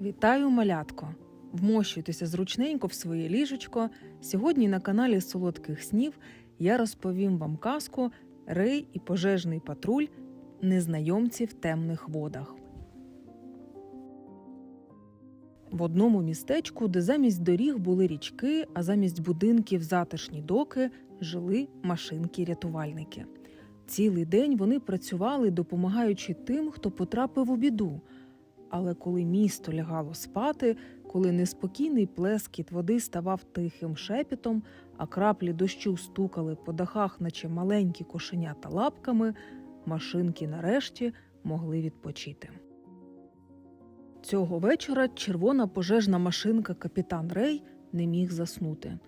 Вітаю, малятко! Вмощуйтеся зручненько в своє ліжечко. Сьогодні на каналі Солодких снів я розповім вам казку Рей і пожежний патруль Незнайомці в темних водах. В одному містечку, де замість доріг були річки, а замість будинків затишні доки, жили машинки-рятувальники. Цілий день вони працювали, допомагаючи тим, хто потрапив у біду. Але коли місто лягало спати, коли неспокійний плескіт води ставав тихим шепітом, а краплі дощу стукали по дахах, наче маленькі кошенята лапками, машинки нарешті могли відпочити. Цього вечора червона пожежна машинка капітан Рей не міг заснути.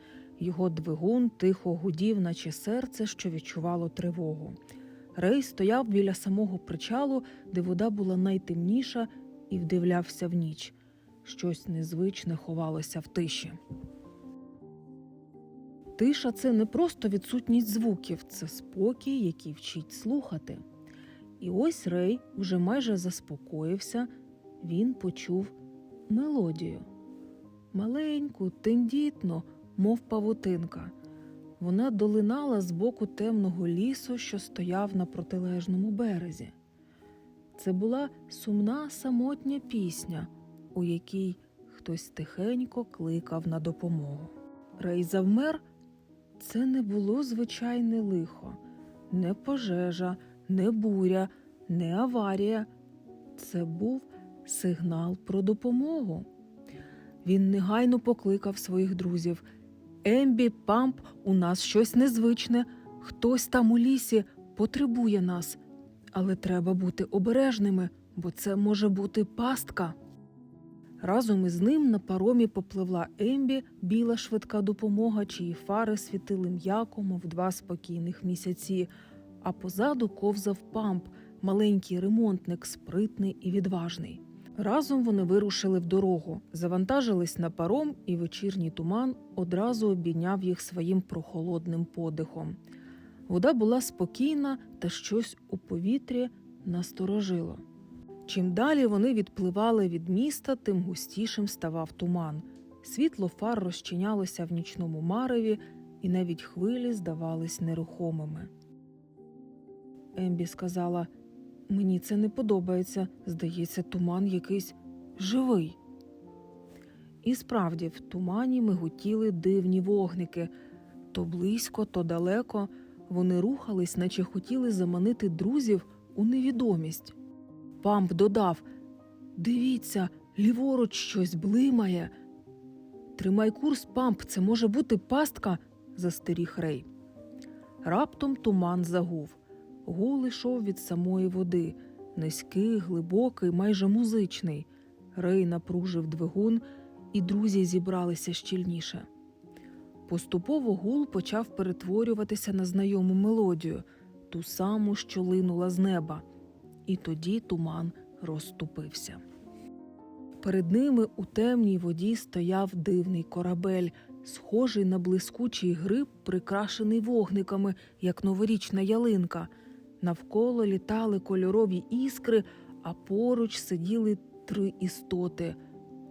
Його двигун тихо гудів, наче серце, що відчувало тривогу. Рей стояв біля самого причалу, де вода була найтемніша, і вдивлявся в ніч. Щось незвичне ховалося в тиші. Тиша це не просто відсутність звуків, це спокій, який вчить слухати. І ось Рей уже майже заспокоївся, він почув мелодію. Маленьку, тендітну, мов павутинка. Вона долинала з боку темного лісу, що стояв на протилежному березі. Це була сумна самотня пісня, у якій хтось тихенько кликав на допомогу. Рей завмер це не було звичайне лихо, не пожежа, не буря, не аварія. Це був сигнал про допомогу. Він негайно покликав своїх друзів. Ембі, памп, у нас щось незвичне. Хтось там у лісі потребує нас. Але треба бути обережними, бо це може бути пастка. Разом із ним на паромі попливла Ембі, біла швидка допомога, чиї фари світили м'яко, мов два спокійних місяці. А позаду ковзав памп, маленький ремонтник, спритний і відважний. Разом вони вирушили в дорогу, завантажились на паром, і вечірній туман одразу обійняв їх своїм прохолодним подихом. Вода була спокійна, та щось у повітрі насторожило. Чим далі вони відпливали від міста, тим густішим ставав туман. Світло фар розчинялося в нічному мареві, і навіть хвилі здавались нерухомими. Ембі сказала: Мені це не подобається. Здається, туман якийсь живий. І справді, в тумані миготіли дивні вогники то близько, то далеко. Вони рухались, наче хотіли заманити друзів у невідомість. Памп додав Дивіться, ліворуч щось блимає. Тримай курс, памп, це може бути пастка, застеріг Рей. Раптом туман загув. Гул ішов від самої води, низький, глибокий, майже музичний. Рей напружив двигун, і друзі зібралися щільніше. Поступово гул почав перетворюватися на знайому мелодію, ту саму, що линула з неба, і тоді туман розступився. Перед ними у темній воді стояв дивний корабель, схожий на блискучий гриб, прикрашений вогниками, як новорічна ялинка. Навколо літали кольорові іскри, а поруч сиділи три істоти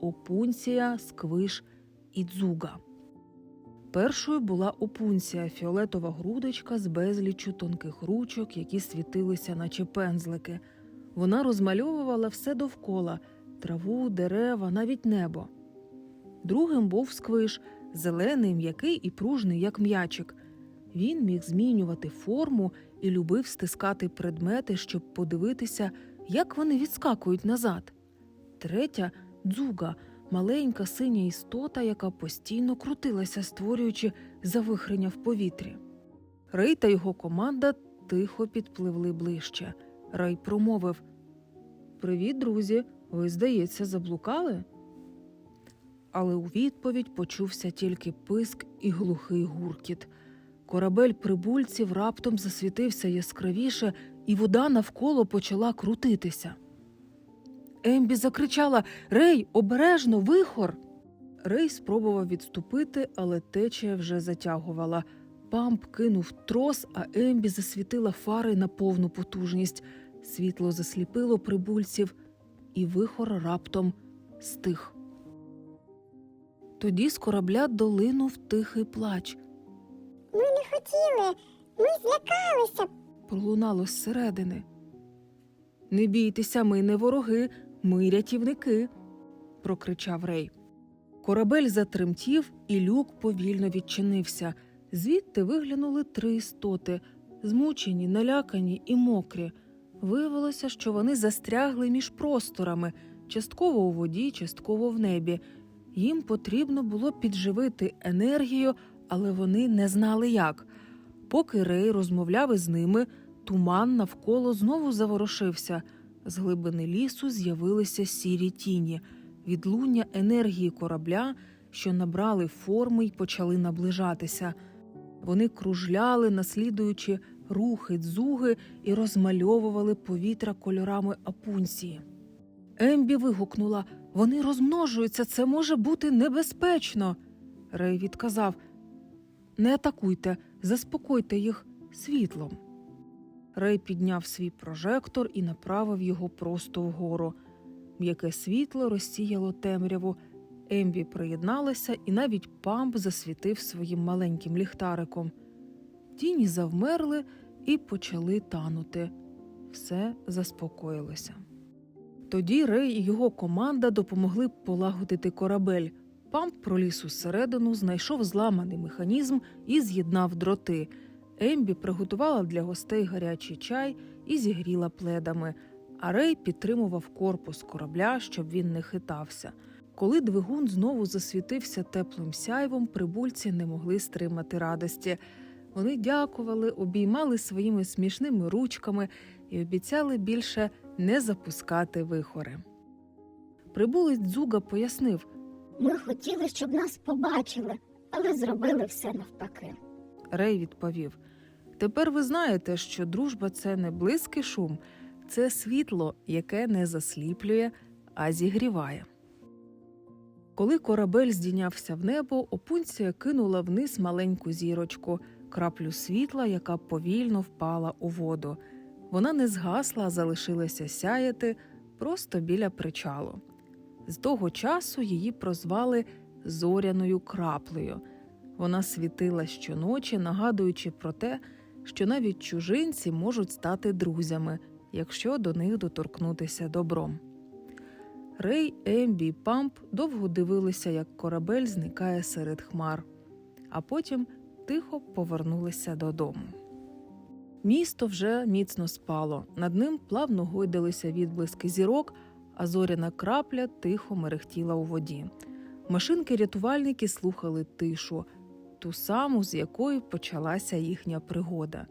опунція, сквиш і дзуга. Першою була опунція, фіолетова грудочка з безліччю тонких ручок, які світилися, наче пензлики. Вона розмальовувала все довкола траву, дерева, навіть небо. Другим був сквиш, зелений, м'який і пружний, як м'ячик. Він міг змінювати форму і любив стискати предмети, щоб подивитися, як вони відскакують назад. Третя дзуга маленька синя істота, яка постійно крутилася, створюючи завихрення в повітрі. Рей та його команда тихо підпливли ближче. Рей промовив Привіт, друзі. Ви, здається, заблукали? Але у відповідь почувся тільки писк і глухий гуркіт. Корабель прибульців раптом засвітився яскравіше, і вода навколо почала крутитися. Ембі закричала Рей, обережно, вихор. Рей спробував відступити, але течія вже затягувала. Памп кинув трос, а Ембі засвітила фари на повну потужність. Світло засліпило прибульців, і вихор раптом стих. Тоді з корабля долинув тихий плач. Ми не хотіли, ми злякалися. пролунало зсередини. Не бійтеся, ми не вороги, ми рятівники, прокричав Рей. Корабель затремтів, і люк повільно відчинився. Звідти виглянули три істоти, змучені, налякані і мокрі. Виявилося, що вони застрягли між просторами, частково у воді, частково в небі. Їм потрібно було підживити енергію, але вони не знали як. Поки Рей розмовляв із ними, туман навколо знову заворушився. З глибини лісу з'явилися сірі тіні, відлуння енергії корабля, що набрали форми й почали наближатися. Вони кружляли, наслідуючи рухи дзуги і розмальовували повітря кольорами апунції. Ембі вигукнула Вони розмножуються, це може бути небезпечно. Рей відказав Не атакуйте, заспокойте їх світлом. Рей підняв свій прожектор і направив його просто вгору. М'яке світло розсіяло темряву. Ембі приєдналася, і навіть памп засвітив своїм маленьким ліхтариком. Тіні завмерли і почали танути. Все заспокоїлося. Тоді Рей і його команда допомогли полагодити корабель. Памп проліз усередину, знайшов зламаний механізм і з'єднав дроти. Ембі приготувала для гостей гарячий чай і зігріла пледами, а Рей підтримував корпус корабля, щоб він не хитався. Коли двигун знову засвітився теплим сяйвом, прибульці не могли стримати радості. Вони дякували, обіймали своїми смішними ручками і обіцяли більше не запускати вихори. Прибулець Дзуга пояснив, Ми хотіли, щоб нас побачили, але зробили все навпаки. Рей відповів: Тепер ви знаєте, що дружба це не близький шум, це світло, яке не засліплює, а зігріває. Коли корабель здійнявся в небо, опунція кинула вниз маленьку зірочку, краплю світла, яка повільно впала у воду. Вона не згасла, а залишилася сяяти просто біля причалу. З того часу її прозвали зоряною краплею. Вона світила щоночі, нагадуючи про те, що навіть чужинці можуть стати друзями, якщо до них доторкнутися добром. Рей, Ембі і Памп довго дивилися, як корабель зникає серед хмар, а потім тихо повернулися додому. Місто вже міцно спало, над ним плавно гойдалися відблиски зірок, а зоряна крапля тихо мерехтіла у воді. Машинки-рятувальники слухали тишу, ту саму, з якої почалася їхня пригода.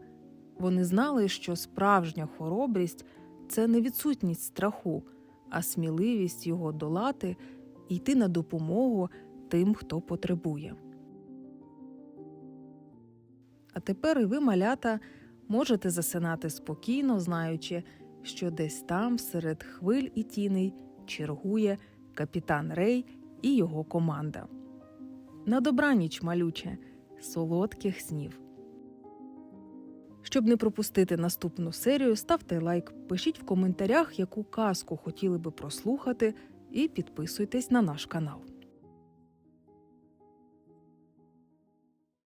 Вони знали, що справжня хоробрість це не відсутність страху, а сміливість його долати і йти на допомогу тим, хто потребує. А тепер і ви, малята, можете засинати спокійно, знаючи, що десь там, серед хвиль і тіней, чергує капітан Рей і його команда. На добраніч, малюче, солодких снів. Щоб не пропустити наступну серію, ставте лайк, пишіть в коментарях, яку казку хотіли би прослухати, і підписуйтесь на наш канал.